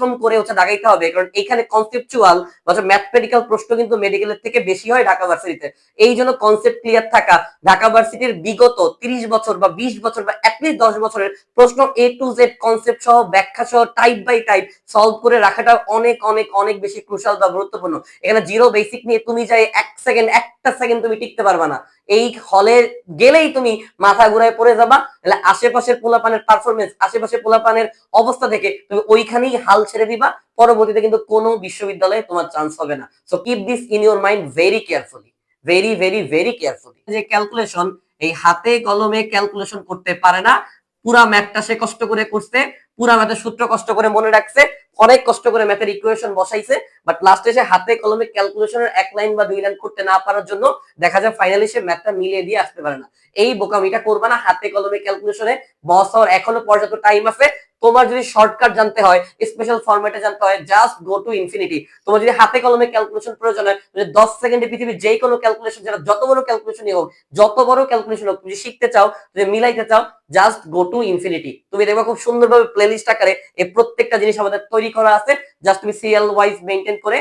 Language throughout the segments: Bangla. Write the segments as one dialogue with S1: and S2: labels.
S1: পরিশ্রম করে হচ্ছে দাগাইতে হবে, কারণ এখানে কনসেপচুয়াল বা ম্যাথমেটিক্যাল প্রশ্ন কিন্তু মেডিকেলের থেকে বেশি হয় ঢাকা ভার্সিটিতে। এই জন্য কনসেপ্ট ক্লিয়ার থাকা ঢাকা ভার্সিটির বিগত তিরিশ বছর বা বিশ বছর বা অ্যাটলিস্ট দশ বছরের প্রশ্ন এ টু জেড কনসেপ্ট সহ ব্যাখ্যা সহ টাইপ বাই টাইপ সলভ করে রাখাটা অনেক অনেক অনেক বেশি ক্রুশাল বা গুরুত্বপূর্ণ। এখানে জিরো বেসিক নিয়ে তুমি যাই এক সেকেন্ড একটা সেকেন্ড তুমি টিকতে পারবে না। এই হলে গেলেই তুমি মাথা ঘুরায় পড়ে যাবা। তাহলে আশেপাশের পোলাপানের পারফরমেন্স আশেপাশের পোলাপানের অবস্থা থেকে তুমি ওইখানেই হাল ছেড়ে দিবা। পরবর্তীতে কিন্তু কোনো বিশ্ববিদ্যালয়ে তোমার চান্স হবে না। So keep this in your mind very carefully very very very carefully যে ক্যালকুলেশন এই হাতে কলমে ক্যালকুলেশন করতে পারে না। পুরা ম্যাথটা সে কষ্ট করে করছে, পুরা ম্যাথের সূত্র কষ্ট করে মনে রাখছে, অনেক কষ্ট করে ম্যাথের ইকুয়েশন বসাইছে বাট লাস্টে সে হাতে কলমে ক্যালকুলেশনের এক লাইন বা দুই লাইন করতে না পারার জন্য দেখা যায় ফাইনালি সে ম্যাথটা মিলিয়ে দিয়ে আসতে পারে না। এই বোকামিটা করবে না, হাতে কলমে ক্যালকুলেশনে বস হওয়ার এখনও পর্যাপ্ত টাইম আছে তোমার যদি শর্টকাট জানতে হয় স্পেশাল ফরম্যাটে জানতে হয় জাস্ট গো টু ইনফিনিটি তোমার যদি হাতে কলমে ক্যালকুলেশন প্রয়োজন হয় দশ সেকেন্ডে পৃথিবীর যে কোনো ক্যালকুলেশন যেটা যত বড় ক্যালকুলেশনই হোক, যত বড় ক্যালকুলেশন হোক, তুমি শিখতে চাও তুমি মিলাইতে চাও জাস্ট গো টু ইনফিনিটি তুমি দেখবে খুব সুন্দরভাবে প্লেলিস্ট আকারে এই প্রত্যেকটা জিনিস আমাদের তৈরি করা আছে। জাস্ট তুমি সিএল ওয়াইজ মেনটেন করে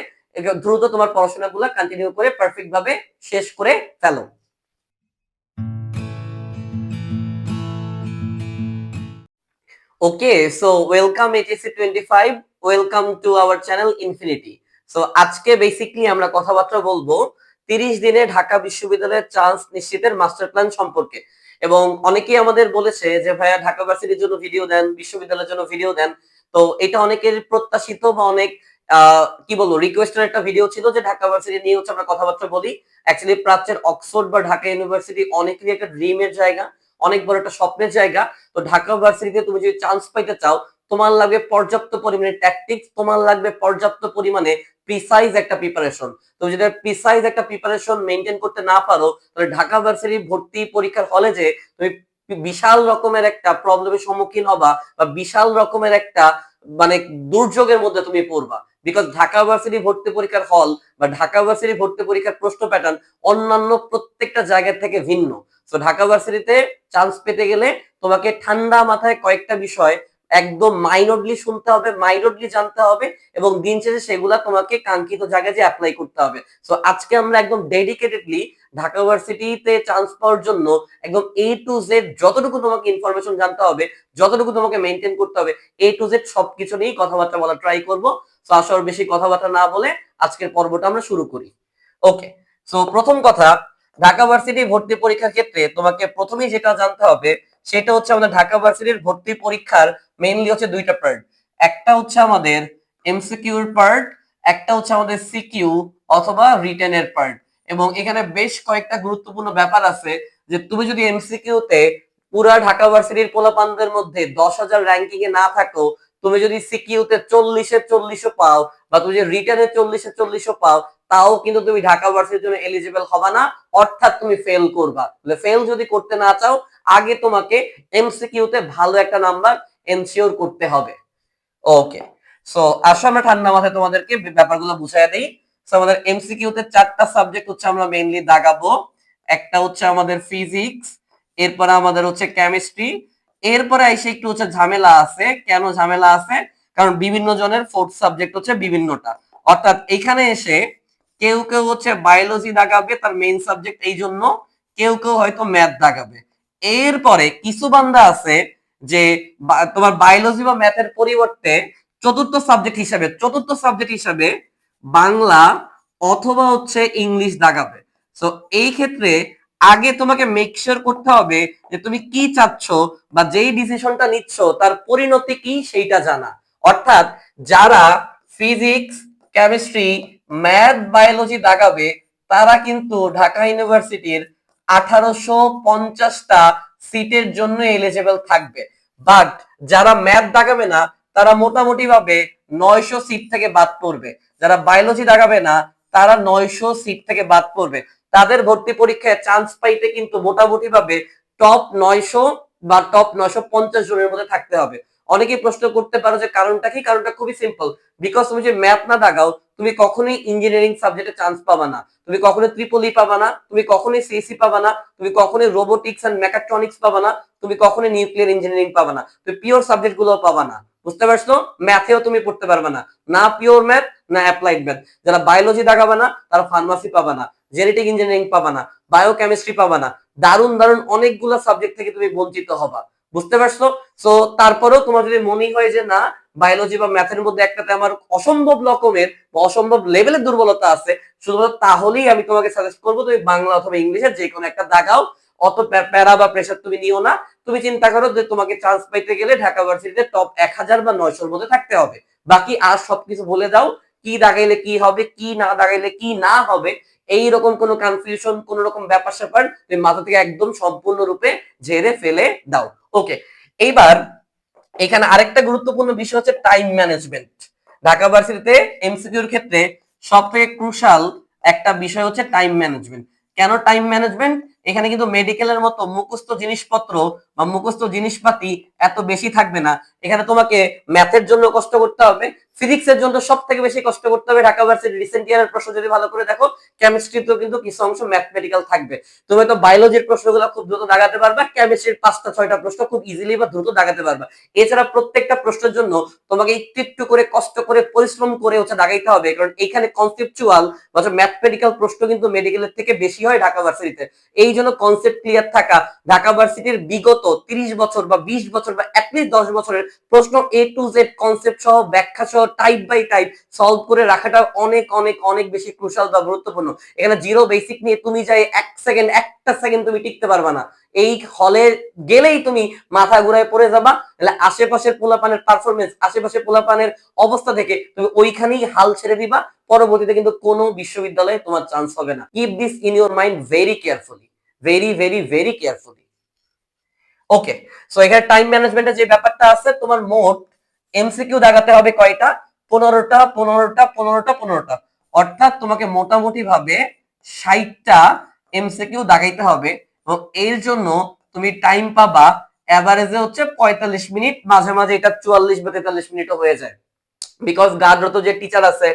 S1: দ্রুত তোমার পড়াশোনাগুলো কন্টিনিউ করে পারফেক্ট ভাবে শেষ করে ফেলো। Okay so welcome HSC twenty five welcome to our channel infinity so আজকে বেসিকলি আমরা কথাবার্তা বলব তিরিশ দিনে ঢাকা বিশ্ববিদ্যালয়ের চান্স নিশ্চিতের মাস্টার প্ল্যান সম্পর্কে। এবং অনেকেই আমাদের বলেছে যে, ভাইয়া, ঢাকা ভার্সিটির জন্য ভিডিও দেন, বিশ্ববিদ্যালয়ের জন্য ভিডিও দেন। তো এটা অনেকের প্রত্যাশিত বা অনেক কি বলব রিকোয়েস্টের একটা ভিডিও ছিল যে, ঢাকা ভার্সিটি নিয়ে হচ্ছে আমরা কথাবার্তা বলি। অ্যাকচুয়ালি প্রাচ্যের অক্সফোর্ড বা ঢাকা ইউনিভার্সিটি অনেকেরই একটা ড্রিমের জায়গা। অনেক বড় একটা স্বপ্নের জায়গা। তো ঢাকা ভার্সিটিতে তুমি যদি চান্স পাইতে চাও, তোমার লাগবে পর্যাপ্ত পরিমাণে ট্যাকটিক্স তোমার লাগবে পর্যাপ্ত পরিমাণে প্রিসাইজ একটা প্রিপারেশন তুমি যদি প্রিসাইজ একটা প্রিপারেশন মেনটেন করতে না পারো, তাহলে ঢাকা ভার্সিটি ভর্তি পরীক্ষার হলে যে তুমি বিশাল রকমের একটা প্রবলেমের সম্মুখীন হবা বা বিশাল রকমের একটা মানে দুর্যোগের মধ্যে তুমি পড়বা। বিকজ ঢাকা ভার্সিটি ভর্তি পরীক্ষার হল বা ঢাকা ভার্সিটি ভর্তি পরীক্ষার প্রশ্ন প্যাটার্ন অন্যান্য প্রত্যেকটা জায়গা থেকে ভিন্ন। তো ঢাকা ভার্সিটিতে চান্স পেতে গেলে তোমাকে ঠান্ডা মাথায় কয়েকটা বিষয় একদম মাইনরলি শুনতে হবে মাইনরলি জানতে হবে এবং দিন শেষে সেগুলা তোমাকে কাঙ্ক্ষিত জায়গায় যে অ্যাপ্লাই করতে হবে। সো আজকে আমরা একদম ডেডিকেটেডলি ঢাকা ভার্সিটিতে চান্স পাওয়ার জন্য একদম এ টু জেড যতটুকু তোমাকে ইনফরমেশন জানতে হবে, যতটুকু তোমাকে মেনটেন করতে হবে এ টু জেড সবকিছু নিয়েই কথাবার্তা বলা ট্রাই করব। তো আসলে বেশি কথাবার্তা না বলে আজকের পর্বটা আমরা শুরু করি। ওকে সো প্রথম কথা ঢাকা ভার্সিটি ভর্তি পরীক্ষার ক্ষেত্রে তোমাকে প্রথমেই যেটা জানতে হবে, সেটা হচ্ছে আমাদের ঢাকা ভার্সিটির ভর্তি পরীক্ষার মেইনলি হচ্ছে দুইটা পার্ট একটা হচ্ছে আমাদের এমসিকিউর পার্ট একটা হচ্ছে আমাদের সিকিউ অথবা রিটেনের পার্ট এবং এখানে বেশ কয়েকটা গুরুত্বপূর্ণ ব্যাপার আছে যে তুমি যদি এমসিকিউতে পুরা ঢাকা ভার্সিটির পোলাপানদের মধ্যে দশ হাজার র্যাঙ্কিং এ না থাকো, তুমি যদি সিকিউতে চল্লিশে চল্লিশও পাও বা তুমি যদি রিটার্নে চল্লিশে চল্লিশও পাও তাও কিন্তু তুমি ঢাকা ভার্সিটির জন্য এলিজিবল হবা না, অর্থাৎ তুমি ফেল করবা। ফেল যদি করতে না চাও, আগে তোমাকে এমসিকিউতে ভালো একটা নাম্বার এনশিওর করতে হবে। ওকে সো আসো আমরা ঠান্ডা মাথায় তোমাদেরকে ব্যাপারগুলো বুঝাই দিই। সো আমাদের এমসিকিউতে চারটা সাবজেক্ট হচ্ছে আমরা মেইনলি দাগাবো। একটা হচ্ছে আমাদের ফিজিক্স এরপরে আমাদের হচ্ছে কেমিস্ট্রি এরপরে এসে একটু হচ্ছে ঝামেলা আছে। কেন ঝামেলা আছে? কারণ বিভিন্ন জনের ফোর্থ সাবজেক্ট হচ্ছে বিভিন্নটা। অর্থাৎ এখানে এসে কেউ কেউ হচ্ছে বায়োলজি দাগাবে, তার মেইন সাবজেক্ট এই জন্য কেউ কেউ হয়তো ম্যাথ দাগাবে। এরপরে কিছু বান্দা আছে যে তোমার বায়োলজি বা ম্যাথের পরিবর্তে চতুর্থ সাবজেক্ট হিসাবে, চতুর্থ সাবজেক্ট হিসাবে বাংলা অথবা হচ্ছে ইংলিশ দাগাবে। সো এই ক্ষেত্রে আগে তোমাকে মেক করতে হবে যে তুমি কি চাচ্ছ বা যেই ডিসিশনটা নিচ্ছ, তার পরিণতি কি সেইটা জানা। অর্থাৎ যারা ফিজিক্স কেমিস্ট্রি ম্যাথ বায়োলজি দাগাবে তারা কিন্তু ঢাকা ইউনিভার্সিটির আঠারোশো পঞ্চাশটা সিটের জন্য এলিজেবল থাকবে। বাট যারা ম্যাথ দাগাবে না, তারা মোটামুটি ভাবে নয়শো সিট থেকে বাদ পড়বে। যারা বায়োলজি দাগাবে না, তারা নয়শো সিট থেকে বাদ পড়বে। তাদের ভর্তি পরীক্ষায় চান্স পাইতে কিন্তু মোটামুটি ভাবে টপ নয়শো বা টপ নয়শো পঞ্চাশ জনের মধ্যে থাকতে হবে। অনেকেই প্রশ্ন করতে পারো যে কারণটা কি? কারণটা খুবই সিম্পল বিকজ তুমি যে ম্যাথ না দাগাও তুমি কখনোই ইঞ্জিনিয়ারিং সাবজেক্টে চান্স পাবা না। তুমি কখনোই ত্রিপলি পাবা না, তুমি কখনোই সিএসি পাবা না, তুমি কখনোই রোবোটিক্স এন্ড মেকাট্রনিক্স পাবা না, তুমি কখনোই নিউক্লিয়ার ইঞ্জিনিয়ারিং পাবা না। তুমি পিওর সাবজেক্টগুলো পাবা না। বুঝতে পারছ? ম্যাথেও তুমি পড়তে পারবে না। না পিওর ম্যাথ না অ্যাপ্লাইড ম্যাথ যারা বায়োলজি দাগাবে না, তারা ফার্মাসি পাবা না। জেনেটিক ইঞ্জিনিয়ারিং পাবা না। বায়োকেমিস্ট্রি পাবা না। দারুণ দারুণ অনেকগুলো সাবজেক্ট থেকে তুমি বঞ্চিত হবা। বুঝতে পারছ? সো তারপরেও তোমার যদি মনে হয় যে না বায়োলজি বা ম্যাথের মধ্যে একটাতে আমার অসম্ভব রকমের বা অসম্ভব লেভেলের দুর্বলতা আছে, শুধুমাত্র তাহলেই আমি তোমাকে সাজেস্ট করব তুমি বাংলা অথবা ইংলিশের যে কোনো একটা দাগাও। অত প্যারা বা প্রেশার তুমি নিও না। তুমি চিন্তা করো যে তোমাকে চান্স পাইতে গেলে ঢাকা ভার্সিটিতে টপ এক হাজার বা নয়শোর মধ্যে থাকতে হবে। বাকি আর সবকিছু বলে দাও কি দাগাইলে কি হবে, কি না দাগাইলে কি না হবে এই রকম কোনো কনফিউশন কোন রকম ব্যাপার স্যাপার তুমি মাথা থেকে একদম সম্পূর্ণরূপে ঝেড়ে ফেলে দাও। ওকে এইবার এখানে আরেকটা গুরুত্বপূর্ণ বিষয় হচ্ছে টাইম ম্যানেজমেন্ট ঢাকা ভার্সিটিতে এমসিকিউর ক্ষেত্রে সব থেকে ক্রুশাল একটা বিষয় হচ্ছে টাইম ম্যানেজমেন্ট কেন টাইম ম্যানেজমেন্ট এখানে কিন্তু মেডিকেলের মতো মুখস্থ জিনিসপত্র বা মুখস্থ জিনিসপাতি এত বেশি থাকবে না। এখানে তোমাকে ম্যাথের জন্য কষ্ট করতে হবে। ফিজিক্সের জন্য সব থেকে বেশি কষ্ট করতে হবে ঢাকা ভার্সিটি রিসেন্ট ইয়ারের প্রশ্ন যদি ভালো করে দেখো কেমিস্ট্রিতেও কিন্তু কিছু অংশ ম্যাথমেটিক্যাল থাকবে। তুমি হয়তো বায়োলজির প্রশ্নগুলো খুব দ্রুত দাগাতে পারবা কেমিস্ট্রির পাঁচটা, ছয়টা প্রশ্ন খুব ইজিলি বা দ্রুত দাগাতে পারবা। এছাড়া প্রত্যেকটা প্রশ্নের জন্য তোমাকে একটু একটু করে কষ্ট করে পরিশ্রম করে হচ্ছে দাগাইতে হবে, কারণ এখানে কনসেপচুয়াল বা ম্যাথমেটিক্যাল প্রশ্ন কিন্তু মেডিকেলের থেকে বেশি হয় ঢাকা ভার্সিটিতে এই জন্য কনসেপ্ট ক্লিয়ার থাকা, ঢাকা ভার্সিটির বিগত তিরিশ বছর বা বিশ বছর বা অ্যাটলিস্ট দশ বছরের প্রশ্ন এ টু জেড কনসেপ্ট সহ, ব্যাখ্যা সহ টাইপ বাই টাইপ সলভ করে রাখাটা অনেক অনেক অনেক বেশি ক্রুশাল বা গুরুত্বপূর্ণ। এখানে জিরো বেসিক নিয়ে তুমি যাই এক সেকেন্ড একটা সেকেন্ড তুমি টিকতে পারবা না। এই হলে গেলেই তুমি মাথা ঘুরায় পড়ে যাবা তাহলে আশেপাশের পোলাপানের পারফরমেন্স আশেপাশের পোলাপানের অবস্থা থেকে তুমি ওইখানেই হাল ছেড়ে দিবা, পরবর্তীতে কিন্তু কোনো বিশ্ববিদ্যালয়ে তোমার চান্স হবে না। Keep this in your mind very carefully very very very carefully okay so এখানে টাইম ম্যানেজমেন্টের যে ব্যাপারটা আছে, তোমার মোট এমসিকিউ দাগাতে হবে কয়টা? পনেরোটা পনেরোটা পনেরোটা পনেরোটা। অর্থাৎ তোমাকে মোটামুটি ভাবে ষাটটা এমসিকিউ দাগাইতে হবে। এবং এর জন্য তুমি টাইম পাবা এভারেজে হচ্ছে পঁয়তাল্লিশ মিনিট। মাঝে মাঝে এটা চুয়াল্লিশ বা তেতাল্লিশ মিনিটও হয়ে যায়। বিকজ গার্ডরত যে টিচার আছে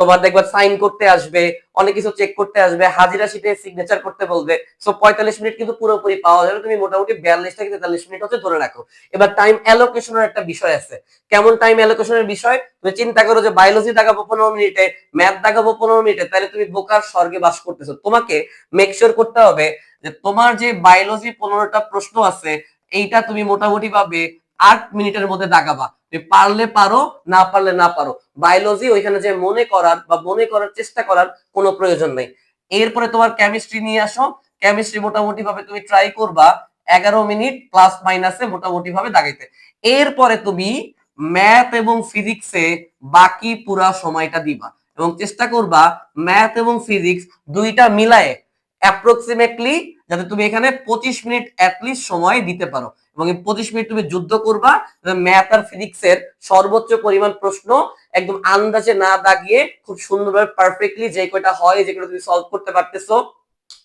S1: তোমার দেখবা সাইন করতে আসবে, অনেক কিছু চেক করতে আসবে, হাজিরা শিটে সিগনেচার করতে বলবে। সো পঁয়তাল্লিশ মিনিট কিন্তু পুরোপুরি পাওয়া যাবে। তুমি মোটামুটি বিয়াল্লিশ থেকে তেতাল্লিশ মিনিট হচ্ছে ধরে রাখো। এবার টাইম অ্যালোকেশনের একটা বিষয় আছে। কেমন টাইম অ্যালোকেশনের বিষয়? তুমি চিন্তা করো যে বায়োলজি দাগাবো পনেরো মিনিটে ম্যাথ দাগাবো পনেরো মিনিটে, তাহলে তুমি বোকার স্বর্গে বাস করতেছো। তোমাকে মেক শিওর করতে হবে যে তোমার যে বায়োলজি পনেরোটা প্রশ্ন আছে, এইটা তুমি মোটামুটি ভাবে আট মিনিটের মধ্যে দাগাবা তুমি পারলে পারো, না পারলে না পারো। বায়োলজি ওইখানে যে মনে করার বা মনে করার চেষ্টা করার কোনো প্রয়োজন নেই। এরপরে তোমার কেমিস্ট্রি নিয়ে আসো। কেমিস্ট্রি মোটামুটি ভাবে তুমি ট্রাই করবা এগারো মিনিট প্লাস মাইনাসে মোটামুটি ভাবে দাগাইতে এরপরে তুমি ম্যাথ এবং ফিজিক্সে বাকি পুরা সময়টা দিবা এবং চেষ্টা করবা ম্যাথ এবং ফিজিক্স দুইটা মিলায়ে অ্যাপ্রক্সিমেটলি যাতে তুমি এখানে পঁচিশ মিনিট অ্যাটলিস্ট সময় দিতে পারো। এবং এই পঁচিশ মিনিট তুমি যুদ্ধ করবা, ম্যাথ আর ফিজিক্সের সর্বোচ্চ পরিমাণ প্রশ্ন একদম আন্দাজে না দাগিয়ে খুব সুন্দরভাবে পারফেক্টলি যে কয়টা হয় যেগুলো তুমি সলভ করতে পারতেছো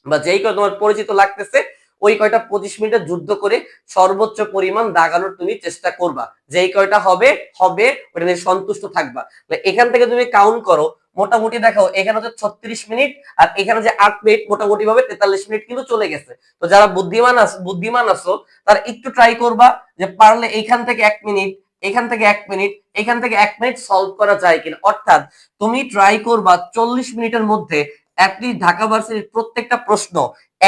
S1: বা যেই কয়টা তোমার পরিচিত লাগতেছে, ওই কয়টা পঁচিশ মিনিটে যুদ্ধ করে সর্বোচ্চ পরিমাণ দাগানোর তুমি চেষ্টা করবা। যেই কয়টা হবে হবে, ওটা নিয়ে সন্তুষ্ট থাকবা। এখান থেকে তুমি কাউন্ট করো মোটামুটি দেখো, এখানে হচ্ছে ছত্রিশ মিনিট আর এখানে যে আট মিনিট মোটামুটি ভাবে তেতাল্লিশ মিনিট কিন্তু চলে গেছে। তো যারা বুদ্ধিমান বুদ্ধিমান আছো, তারা একটু ট্রাই করবা যে পারলে এইখান থেকে এক মিনিট, এখান থেকে এক মিনিট, এখান থেকে এক মিনিট সলভ করা যায় কিনা। অর্থাৎ তুমি ট্রাই করবা চল্লিশ মিনিটের মধ্যে অ্যাটলিস্ট ঢাকা ভার্সিটির প্রত্যেকটা প্রশ্ন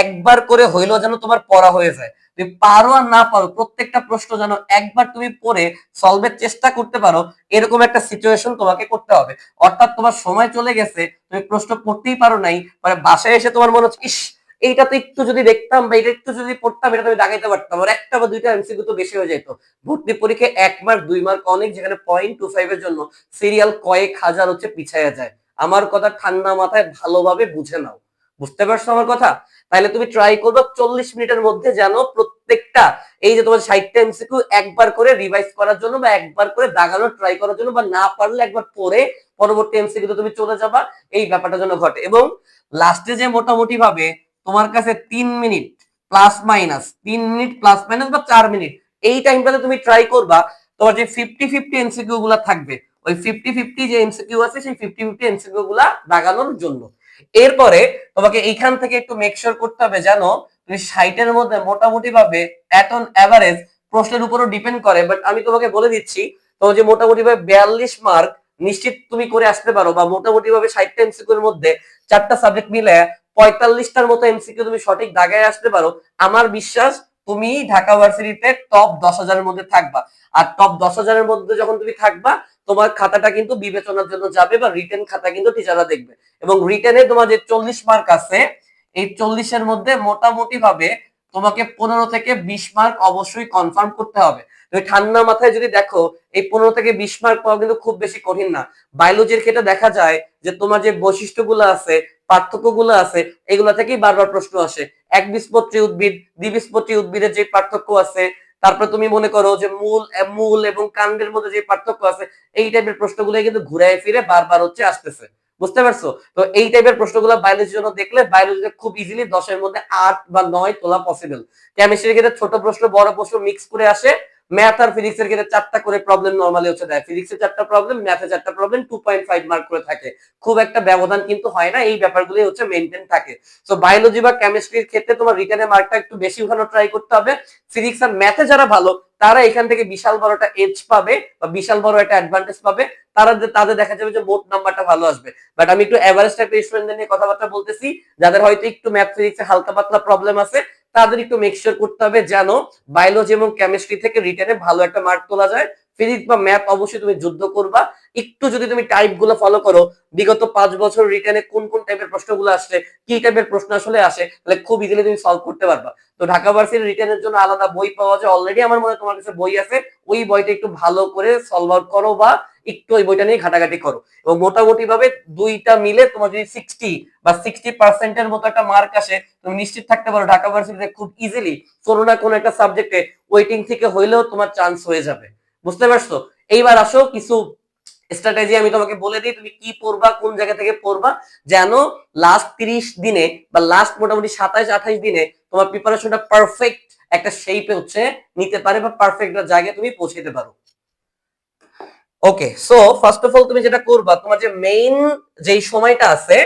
S1: একবার করে হইলেও যেন তোমার পড়া হয়ে যায়। তুমি পারো আর না পারো, প্রত্যেকটা প্রশ্ন যেন একবার তুমি পড়ে সলভের চেষ্টা করতে পারো, এরকম একটা সিচুয়েশন তোমাকে করতে হবে। অর্থাৎ তোমার সময় চলে গেছে, তুমি প্রশ্ন পড়তেই পারো নাই মানে বাসায় এসে তোমার মনে হচ্ছে, ইস, এইটা তো একটু যদি দেখতাম বা এটা একটু যদি পড়তাম, এটা তুমি দাগাইতে পারতাম। আর একটা বা দুইটা এমসিকিউ তো বেশি হয়ে যেত ভর্তি পরীক্ষায় এক মার্ক দুই মার্ক অনেক যেখানে পয়েন্ট টু ফাইভ এর জন্য সিরিয়াল কয়েক হাজার হচ্ছে পিছাইয়া যায়। আমার কথা ঠান্ডা মাথায় ভালোভাবে বুঝে নাও। বুঝতে পারছ আমার কথা? তাহলে তুমি ট্রাই করবে চল্লিশ মিনিটের মধ্যে যেন প্রত্যেকটা এই যে তোমার ষাটটা এমসিকিউ একবার করে রিভাইজ করার জন্য বা একবার করে দাগানোর ট্রাই করার জন্য বা না পারলে একবার পরে পরবর্তী এমসিকিউ তুমি চলে যাবা, এই ব্যাপারটা যেন ঘটে। এবং লাস্টে যে মোটামুটি ভাবে তোমার কাছে তিন মিনিট প্লাস মাইনাস তিন মিনিট প্লাস মাইনাস বা চার মিনিট, এই টাইমটাতে তুমি ট্রাই করবা, তোমার যে ফিফটি ফিফটি এমসিকিউ গুলা থাকবে, ওই ফিফটি ফিফটি যে এমসিকিউ আছে সেই ফিফটি ফিফটি এমসিকিউ গুলা দাগানোর জন্য। এরপরে তোমাকে এইখান থেকে একটু মেকশোর করতে হবে জানো, তুমি ষাটের মধ্যে মোটামুটি ভাবে অ্যাট অন অ্যাভারেজ প্রশ্নের উপরও ডিপেন্ড করে বাট আমি তোমাকে বলে দিচ্ছি, তোমার যে মোটামুটি ভাবে বিয়াল্লিশ মার্ক নিশ্চিত তুমি করে আসতে পারো, বা মোটামুটি ভাবে ষাটটা এমসিকিউর মধ্যে চারটা সাবজেক্ট মিলে পঁয়তাল্লিশটার মতো এমসিকিউ তুমি সঠিক দাগায় আসতে পারো। আমার বিশ্বাস তুমি ঢাকা ভার্সিটিতে টপ দশ হাজারের মধ্যে থাকবা। আর টপ দশ হাজারের মধ্যে যখন তুমি থাকবা, তোমার খাতাটা কিন্তু বিবেচনার জন্য যাবে বা রিটেন খাতা কিন্তু টিচাররা দেখবে। এবং রিটেনে তোমার যে চল্লিশ মার্ক আছে, এই চল্লিশের মধ্যে মোটামুটি ভাবে তোমাকে পনেরো থেকে বিশ মার্ক অবশ্যই কনফার্ম করতে হবে। ঠান্ডা মাথায় যদি দেখো, এই পনেরো থেকে বিশ মার্ক পাওয়া কিন্তু খুব বেশি কঠিন না। বায়োলজির ক্ষেত্রে দেখা যায় যে তোমার যে বৈশিষ্ট্যগুলো আছে, পার্থক্যগুলো আছে, এগুলো থেকেই বারবার প্রশ্ন আসে। এক বীজপত্রী উদ্ভিদ দ্বিবীজপত্রী উদ্ভিদের যে পার্থক্য আছে, তারপর তুমি মনে করো যে মূল মূল এবং কাণ্ডের মধ্যে যে পার্থক্য আছে, এই টাইপের প্রশ্নগুলো কিন্তু ঘুরে ফিরে বারবার হচ্ছে আসতেছে। বুঝতে পারছ? তো এই টাইপের প্রশ্নগুলো বায়োলজির জন্য দেখলে বায়োলজিতে খুব ইজিলি দশের মধ্যে আট বা নয় তোলা পসিবল কেমিস্ট্রির ক্ষেত্রে ছোট প্রশ্ন, বড় প্রশ্ন মিক্স করে আসে। ম্যাথ আর ফিজিক্স এর ক্ষেত্রে চারটা করে প্রবলেম নর্মালি হচ্ছে। দেয় ফিজিক্সে চারটা প্রবলেম ম্যাথে চারটা problem two point five mark করে থাকে। খুব একটা ব্যবধান কিন্তু হয় না, এই ব্যাপারগুলি হচ্ছে মেনটেন থাকে। তো বায়োলজি বা কেমিস্ট্রির ক্ষেত্রে তোমার রিটার্নের মার্কটা একটু বেশি উঠানো ট্রাই করতে হবে। ফিজিক্স আর ম্যাথে যারা ভালো, তারা এখান থেকে বিশাল বড় একটা এজ পাবে বা বিশাল বড় একটা অ্যাডভান্টেজ পাবে। তারা তাদের দেখা যাবে যে, মোট নাম্বারটা ভালো আসবে। বাট আমি একটু এভারেজ টাইপের স্টুডেন্টদের নিয়ে কথাবার্তা বলতেছি। যাদের হয়তো একটু ম্যাথ ফিজিক্সে হালকা পাতলা প্রবলেম আছে তাদের একটু মেকশিওর করতে হবে যেন বায়োলজি এবং কেমিস্ট্রি থেকে রিটার্নে ভালো একটা মার্ক তোলা যায়। ফিজিক্স বা ম্যাথ অবশ্যই তুমি যুদ্ধ করবা। একটু যদি তুমি টাইপগুলো ফলো করো, বিগত পাঁচ বছর রিটার্নে কোন কোন টাইপের প্রশ্নগুলো আসছে কি টাইপের প্রশ্ন আসলে আসে, তাহলে খুব ইজিলি তুমি সলভ করতে পারবা। তো ঢাকা ভার্সিটির রিটার্নের জন্য আলাদা বই পাওয়া যায়। অলরেডি আমার মনে হয় তোমার কাছে বই আছে। ওই বইটা একটু ভালো করে সলভ আউট করো বা একটু ওই বইটা নিয়ে ঘাটাঘাটি করো। এবং মোটামুটি ভাবে দুইটা মিলে তোমার যদি সিক্সটি বা সিক্সটি পার্সেন্টের মতো একটা মার্ক আসে, তুমি নিশ্চিত থাকতে পারো ঢাকা ভার্সিটিতে খুব ইজিলি কোনো না কোনো একটা সাবজেক্টে ওয়েটিং থেকে হইলেও তোমার চান্স হয়ে যাবে। বুঝতে পারছ? এইবার আসো, কিছু স্ট্র্যাটেজি আমি তোমাকে বলে দিই, তুমি কি পড়বা, কোন জায়গা থেকে পড়বা, যেন লাস্ট তিরিশ দিনে বা লাস্ট মোটামুটি সাতাইশ আঠাইশ দিনে তোমার প্রিপারেশনটা পারফেক্ট একটা শেপে হচ্ছে, নিতে পারে বা পারফেক্ট জায়গায় তুমি পৌঁছাতে পারো। Okay so first of all তুমি যেটা করবা, তোমার যে মেইন যেই সময়টা আছে,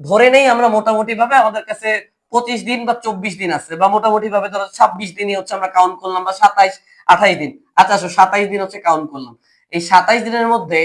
S1: ধরে নেই আমরা মোটামুটি ভাবে আমাদের কাছে পঁচিশ দিন বা চব্বিশ দিন আছে বা মোটামুটি ভাবে ধরো ছাব্বিশ দিনই হচ্ছে আমরা কাউন্ট করলাম বা সাতাইশ, আঠাইশ দিন। আচ্ছা আসো, সাতাইশ দিন হচ্ছে কাউন্ট করলাম। এই সাতাইশ দিনের মধ্যে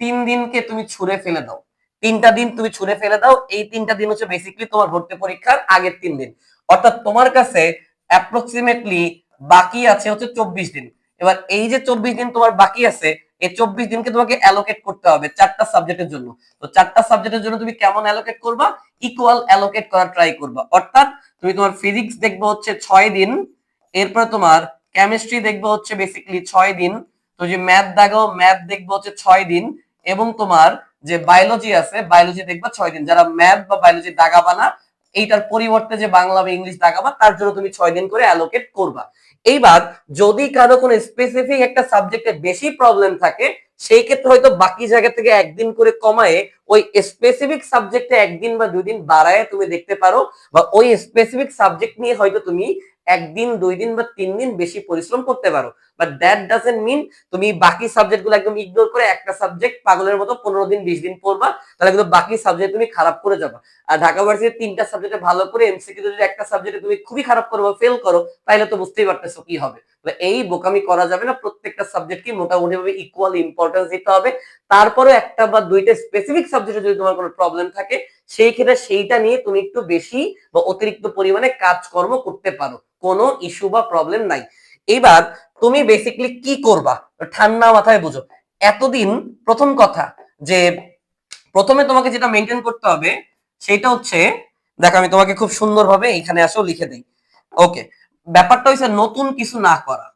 S1: তিন দিনকে তুমি ছুড়ে ফেলে দাও। তিনটা দিন তুমি ছুড়ে ফেলে দাও, এই তিনটা দিন হচ্ছে বেসিকলি তোমার ভর্তি পরীক্ষার আগের তিন দিন। অর্থাৎ তোমার কাছে অ্যাপ্রক্সিমেটলি বাকি আছে হচ্ছে চব্বিশ দিন। এবার এই যে চব্বিশ দিন তোমার বাকি আছে এই চব্বিশ দিনকে তোমাকে অ্যালোকেট করতে হবে চারটা সাবজেক্টের জন্য। তো চারটা সাবজেক্টের জন্য তুমি কেমন অ্যালোকেট করবা? ইকুয়াল অ্যালোকেট করার ট্রাই করবা। অর্থাৎ তুমি তোমার ফিজিক্স দেখবে হচ্ছে ছয় দিন, এরপর তোমার কেমিস্ট্রি দেখবে হচ্ছে বেসিক্যালি ছয় দিন, তো যে ম্যাথ দাগাও ম্যাথ দেখবে হচ্ছে ছয় দিন, এবং তোমার যে বায়োলজি আছে বায়োলজি দেখবা ছয় দিন। যারা ম্যাথ বা বায়োলজি দাগাবা না এইটার পরিবর্তে যে বাংলা বা ইংলিশ দাগাবা, তার জন্য তুমি ছয় দিন করে অ্যালোকেট করবা। এইবার যদি কারও কোনো স্পেসিফিক একটা সাবজেক্টে বেশি প্রবলেম থাকে সেই ক্ষেত্রে হয়তো বাকি জায়গা থেকে একদিন করে কমায়ে ওই স্পেসিফিক সাবজেক্টে একদিন বা দুই দিন বাড়ায় তুমি দেখতে পারো বা ওই স্পেসিফিক সাবজেক্ট নিয়ে হয়তো তুমি একদিন, দুই দিন বা তিন দিন বেশি পরিশ্রম করতে পারো। বাট দ্যাট ডাজেন্ট মিন তুমি বাকি সাবজেক্টগুলো একদম ইগনোর করে একটা সাবজেক্ট পাগলের মতো পনেরো দিন, বিশ দিন পড়বা, তাহলে কিন্তু বাকি সাবজেক্ট তুমি খারাপ করে যাবা। আর ঢাকা ভার্সিটির তিনটা সাবজেক্টে ভালো করে এমসিকিউ যদি একটা সাবজেক্টে তুমি খুবই খারাপ করো বা ফেল করো, তাহলে তো বুঝতেই পারতেছো কি হবে। এই বোকামি করা যাবে না প্রত্যেকটা সাবজেক্টকে মোটামুটি ভাবে ইকুয়াল ইম্পর্টেন্স দিতে হবে। তারপরে একটা বা দুইটা স্পেসিফিক সাবজেক্টে যদি তোমার কোনো প্রবলেম থাকে, সেই ক্ষেত্রে সেইটা নিয়ে তুমি একটু বেশি বা অতিরিক্ত পরিমাণে কাজকর্ম করতে পারো। কোনো ইস্যু বা প্রবলেম নাই। এবার তুমি বেসিকলি কি করবা? ঠান্ডা মাথায় বুঝো। এতদিন প্রথম কথা যে প্রথমে তোমাকে যেটা মেনটেন করতে হবে, সেটা হচ্ছে, দেখো আমি তোমাকে খুব সুন্দরভাবে এখানে আসো লিখে দিই। ওকে ব্যাপারটা হচ্ছে নতুন কিছু না করা।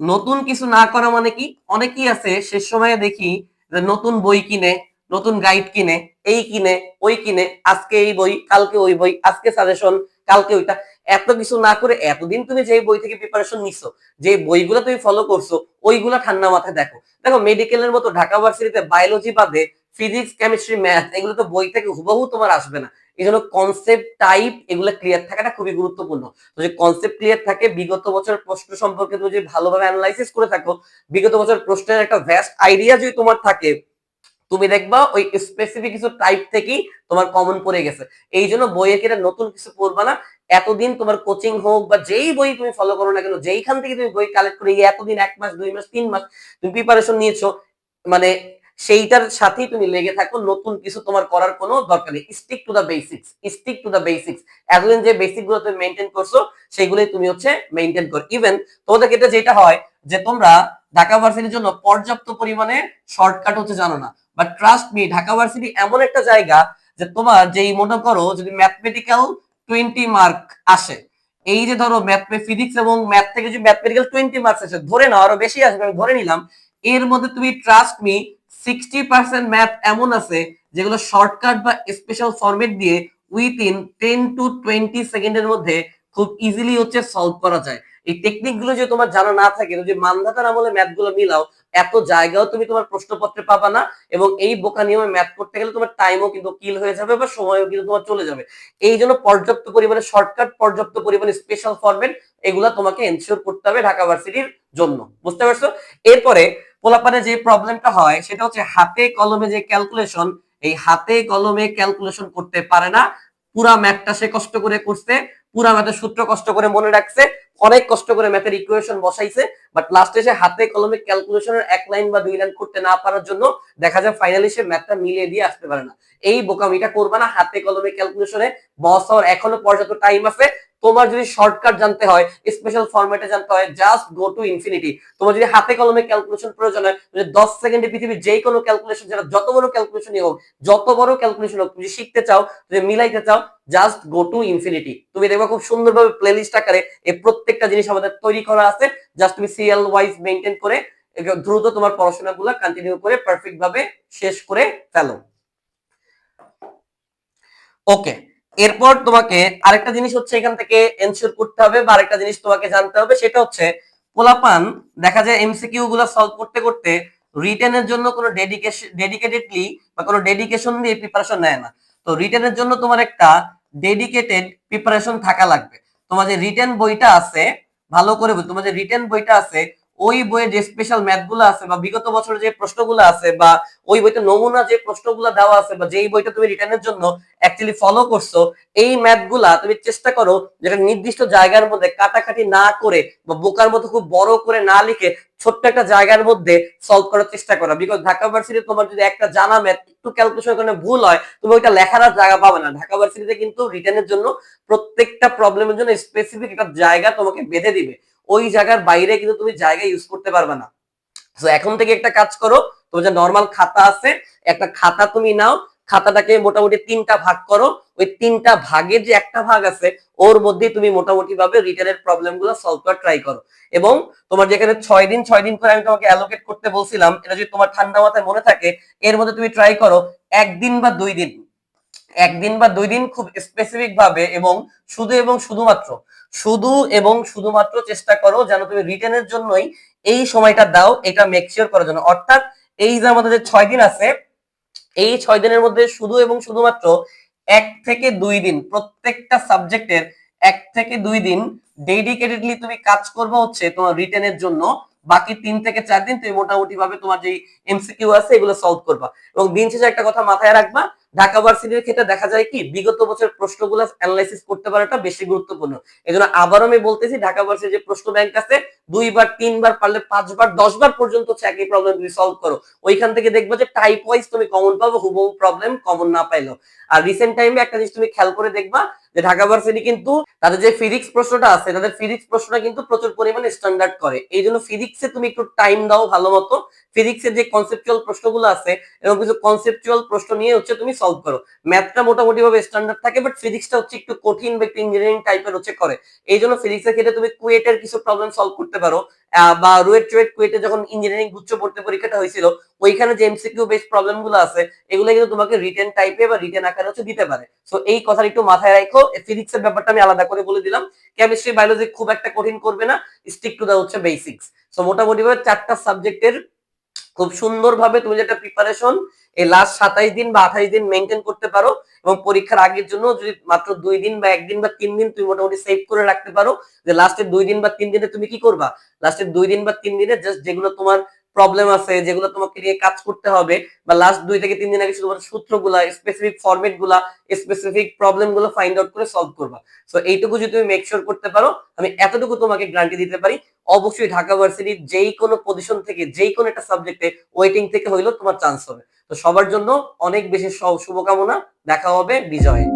S1: নতুন কিছু না করা মানে কি? অনেকেই আছে, শেষ সময়ে দেখি যে নতুন বই কিনে, নতুন গাইড কিনে, এই কিনে, ওই কিনে, আজকে এই বই, কালকে ওই বই, আজকে সাজেশন কালকে ওইটা। এত কিছু না করে এতদিন তুমি যে বই থেকে প্রিপারেশন নিছো যে বইগুলো তুমি ফলো করছ, ওইগুলো ঠান্ডা মাথায় দেখো। দেখো মেডিকেলের মতো ঢাকা ভার্সিটিতে বায়োলজি বাদে ফিজিক্স কেমিস্ট্রি ম্যাথ এগুলো তো বই থেকে হুবহু তোমার আসবে না। এই জন্য কনসেপ্ট টাইপ এগুলো ক্লিয়ার থাকাটা খুবই গুরুত্বপূর্ণ। তো যে কনসেপ্ট ক্লিয়ার থাকে, বিগত বছর প্রশ্ন সম্পর্কে তুমি যদি ভালোভাবে অ্যানালাইসিস করে থাকো, বিগত বছর প্রশ্নের একটা ভ্যাস্ট আইডিয়া যদি তোমার থাকে, তুমি দেখবা ওই স্পেসিফিক কিছু টাইপ থেকেই তোমার কমন পড়ে গেছে। এই জন্য বইয়ে কিনে নতুন কিছু পড়বা না। এতদিন তোমার কোচিং হোক বা যেই বই তুমি ফলো করো না কেন, যেইখান থেকে তুমি বই কালেক্ট করে এতদিন এক মাস, দুই মাস, তিন মাস তুমি প্রিপারেশন নিয়েছো মানে সেইটার সাথেই তুমি লেগে থাকো। নতুন কিছু তোমার করার কোনো দরকার নেই। Stick to the basics stick to the basics এতদিন যে বেসিকগুলো তুমি মেনটেন করছ সেইগুলোই তুমি হচ্ছে মেনটেন করো। ইভেন তোমাদের ক্ষেত্রে যেটা হয়, যে তোমরা ঢাকা ভার্সিটির জন্য পর্যাপ্ত পরিমাণে শর্টকাট হচ্ছে জানো না। But trust me Dhaka varsity এমন একটা জায়গা যে তোমার যেই মনে করো যদি ম্যাথমেটিক্যাল টোয়েন্টি মার্ক আসে, এই যে ধরো ম্যাথ ফিজিক্স এবং ম্যাথ থেকে যদি ম্যাথমেটিক্যাল টোয়েন্টি মার্কস আসে, ধরে নাও আরও বেশি আসবে, আমি ধরে নিলাম, এর মধ্যে তুমি trust me sixty percent math এমন আছে, যেগুলো শর্টকাট বা স্পেশাল ফরম্যাট দিয়ে উইথিন টেন টু টোয়েন্টি সেকেন্ডের মধ্যে খুব ইজিলি হচ্ছে সলভ করা যায়। এই টেকনিকগুলো যে তোমার জানা না থাকে, যদি মানধাতার আমলে ম্যাথগুলো মিলাও, এত জায়গাও তুমি তোমার প্রশ্নপত্রে পাবা না এবং এই বোকা নিয়মে ম্যাথ করতে গেলে তোমার টাইমও কিন্তু কিল হয়ে যাবে বা সময়ও কিন্তু তোমার চলে যাবে। এই জন্য পর্যাপ্ত পরিমাণে শর্টকাট পর্যাপ্ত পরিমাণে স্পেশাল ফরম্যাট এগুলা তোমাকে এনশিওর করতে হবে ঢাকা ভার্সিটির জন্য। বুঝতে পারছ? এরপরে পোলাপানে যে প্রবলেমটা হয়, সেটা হচ্ছে হাতে কলমে যে ক্যালকুলেশন এই হাতে কলমে ক্যালকুলেশন করতে পারে না। পুরা ম্যাথটা সে কষ্ট করে করছে, পুরা ম্যাথের সূত্র কষ্ট করে মনে রাখছে, অনেক কষ্ট করে ম্যাথের ইকুয়েশন বসাইছে বাট লাস্টে সে হাতে কলমে ক্যালকুলেশনের এক লাইন বা দুই লাইন করতে না পারার জন্য দেখা যায় ফাইনালি সে ম্যাথটা মিলিয়ে দিয়ে আসতে পারে না। এই বোকামিটা করবে না, হাতে কলমে ক্যালকুলেশনে বস হওয়ার এখনও পর্যাপ্ত টাইম আছে। তোমার যদি শর্টকাট জানতে হয় স্পেশাল ফরম্যাটে জানতে হয় জাস্ট গো টু ইনফিনিটি তোমার যদি হাতে কলমে ক্যালকুলেশন প্রয়োজন হয় দশ সেকেন্ডে পৃথিবীর যে কোনো ক্যালকুলেশন যেটা যত বড় ক্যালকুলেশনই হোক, যত বড় ক্যালকুলেশন হোক, তুমি শিখতে চাও তুমি মিলাইতে চাও জাস্ট গো টু ইনফিনিটি তুমি দেখবে খুব সুন্দরভাবে প্লেলিস্ট আকারে এই প্রত্যেকটা জিনিস আমাদের তৈরি করা আছে। জাস্ট তুমি সিএল ওয়াইজ মেনটেন করে দ্রুত তোমার পড়াশোনাগুলো কন্টিনিউ করে পারফেক্ট ভাবে শেষ করে ফেলো। ওকে এরপর তোমাকে আরেকটা জিনিস হচ্ছে এখান থেকে এনশিওর করতে হবে বা আরেকটা জিনিস তোমাকে জানতে হবে, সেটা হচ্ছে পোলাপান দেখা যায় এমসিকিউ গুলো সলভ করতে করতে রিটেনের জন্য কোনো ডেডিকেশন ডেডিকেটেডলি বা কোনো ডেডিকেশন দিয়ে প্রিপারেশন নেয় না। তো রিটেনের জন্য তোমার একটা ডেডিকেটেড প্রিপারেশন থাকা লাগবে। তোমার যে রিটেন বইটা আছে, ভালো করে তোমার যে রিটেন বইটা আছে ওই বইয়ে যে স্পেশাল ম্যাথগুলো আছে বা বিগত বছরের যে প্রশ্নগুলো আছে বা ওই বইতে নমুনা যে প্রশ্নগুলো দেওয়া আছে বা যেই বইটা তুমি রিটার্নের জন্য অ্যাকচুয়ালি ফলো করছ, এই ম্যাথগুলা তুমি চেষ্টা করো যেটা নির্দিষ্ট জায়গার মধ্যে কাটাকাটি না করে বা বোকার মতো খুব বড় করে না লিখে ছোট্ট একটা জায়গার মধ্যে সলভ করার চেষ্টা করো। বিকজ ঢাকা ভার্সিটি তোমার যদি একটা জানা ম্যাথ একটু ক্যালকুলেশন কারণে ভুল হয়, তুমি ওইটা লেখার আর জায়গা পাবে না। ঢাকা ভার্সিটিতে কিন্তু রিটার্নের জন্য প্রত্যেকটা প্রবলেমের জন্য স্পেসিফিক একটা জায়গা তোমাকে বেঁধে দিবে। ওই জায়গার বাইরে কিন্তু তুমি জায়গা ইউজ করতে পারবে না। তো এখন থেকে একটা কাজ করো, তোমার যে নর্মাল খাতা আছে, একটা খাতা তুমি নাও, খাতাটাকে মোটামুটি তিনটা ভাগ করো। ওই তিনটা ভাগের যে একটা ভাগ আছে, ওর মধ্যে তুমি মোটামুটি ভাবে রিটার্নের প্রবলেমগুলো সলভ করার ট্রাই করো। এবং তোমার যেখানে ছয় দিন ছয় দিন করে আমি তোমাকে অ্যালোকেট করতে বলছিলাম, এটা যদি তোমার ঠান্ডা মাথায় মনে থাকে, এর মধ্যে তুমি ট্রাই করো একদিন বা দুই দিন। একদিন বা দুই দিন খুব স্পেসিফিক ভাবে এবং শুধু এবং শুধুমাত্র শুধু এবং শুধুমাত্র চেষ্টা করো যেন তুমি রিটেনের জন্যই এই সময়টা দাও, এটা মেকশিওর করার জন্য। অর্থাৎ এই যে আমাদের যে ছয় দিন আছে, এই ছয় দিনের মধ্যে শুধু এবং শুধুমাত্র এক থেকে দুই দিন, প্রত্যেকটা সাবজেক্টের এক থেকে দুই দিন ডেডিকেটেডলি তুমি কাজ করবে হচ্ছে তোমার রিটেনের জন্য। বাকি তিন থেকে চার দিন তুমি মোটামুটি ভাবে তোমার যে এমসিকিউ আছে, এগুলো সলভ করবা। এবং দিন শেষে একটা কথা মাথায় রাখবা ঢাকা ভার্সিটির ক্ষেত্রে দেখা যায় কি, বিগত বছর প্রশ্নগুলো অ্যানালাইসিস করতে পারাটা বেশি গুরুত্বপূর্ণ। এই আবারও আমি বলতেছি, ঢাকা ভার্সিটির যে প্রশ্ন ব্যাংক আছে দুইবার, তিনবার পারলে পাঁচবার, দশবার পর্যন্ত হচ্ছে একই প্রবলেম তুমি সলভ করো। ওইখান থেকে দেখব যে টাইপ ওয়াইজ তুমি কমন পাবো, হুবহু প্রবলেম কমন না পাইলো আর রিসেন্ট টাইমে একটা জিনিস তুমি খেয়াল করে দেখবা যে ঢাকা ভার্সিটি কিন্তু তাদের যে ফিজিক্স প্রশ্নটা আছে, তাদের ফিজিক্স প্রশ্নটা কিন্তু প্রচুর পরিমাণে স্ট্যান্ডার্ড করে। এই জন্য ফিজিক্সে তুমি একটু টাইম দাও ভালো মতো। ফিজিক্সের যে কনসেপচুয়াল প্রশ্নগুলো আছে এবং কিছু কনসেপচুয়াল প্রশ্ন নিয়ে হচ্ছে তুমি সলভ করো। ম্যাথটা মোটামুটি ভাবে স্ট্যান্ডার্ড থাকে বাট ফিজিক্সটা হচ্ছে একটু কঠিন বা একটু ইঞ্জিনিয়ারিং টাইপের হচ্ছে করে। এই জন্য ফিজিক্সের ক্ষেত্রে তুমি কুয়েটের কিছু প্রবলেম সলভ করতে পারো বা রুয়েট টুয়েট কুয়েটে যখন ইঞ্জিনিয়ারিং গুচ্ছ পড়তে পরীক্ষাটা হয়েছিল, ওইখানে যে এমসিকিউ বেস প্রবলেমগুলো আছে, এগুলো কিন্তু তোমাকে রিটেন টাইপে বা রিটেন আকারে হচ্ছে দিতে পারে। সো এই কথাটা একটু মাথায় রাখো ফিজিক্স এর ব্যাপারটা আমি আলাদা করে বলে দিলাম। কেমিস্ট্রি বায়োলজি খুব একটা কঠিন করবে না স্টিক টু দা হচ্ছে বেসিক্স সো মোটামুটি ভাবে চারটা সাবজেক্টের খুব সুন্দরভাবে তুমি যেটা প্রিপারেশন এই লাস্ট সাতাইশ দিন বা আঠাইশ দিন মেনটেন করতে পারো এবং পরীক্ষার আগের জন্য যদি মাত্র দুই দিন বা একদিন বা তিন দিন তুমি মোটামুটি সেভ করে রাখতে পারো, যে লাস্টের দুই দিন বা তিন দিনে তুমি কি করবা? লাস্টের দুই দিন বা তিন দিনে জাস্ট যেগুলো তোমার প্রবলেম আছে যেগুলো তোমাকে নিয়ে কাজ করতে হবে বা লাস্ট দুই থেকে তিন দিন আগে শুধুমাত্র সূত্রগুলা স্পেসিফিক ফরম্যাটগুলা স্পেসিফিক প্রবলেমগুলো ফাইন্ড আউট করে সলভ করবা। সো এইটুকু যদি তুমি মেক শিওর করতে পারো, আমি এতটুকু তোমাকে গ্যারান্টি দিতে পারি, অবশ্যই ঢাকা ভার্সিটির যেই কোনো পজিশন থেকে যেই কোনো একটা সাবজেক্টে ওয়েটিং থেকে হইলেও তোমার চান্স হবে। তো সবার জন্য অনেক বেশি শুভকামনা, দেখা হবে বিজয়ে।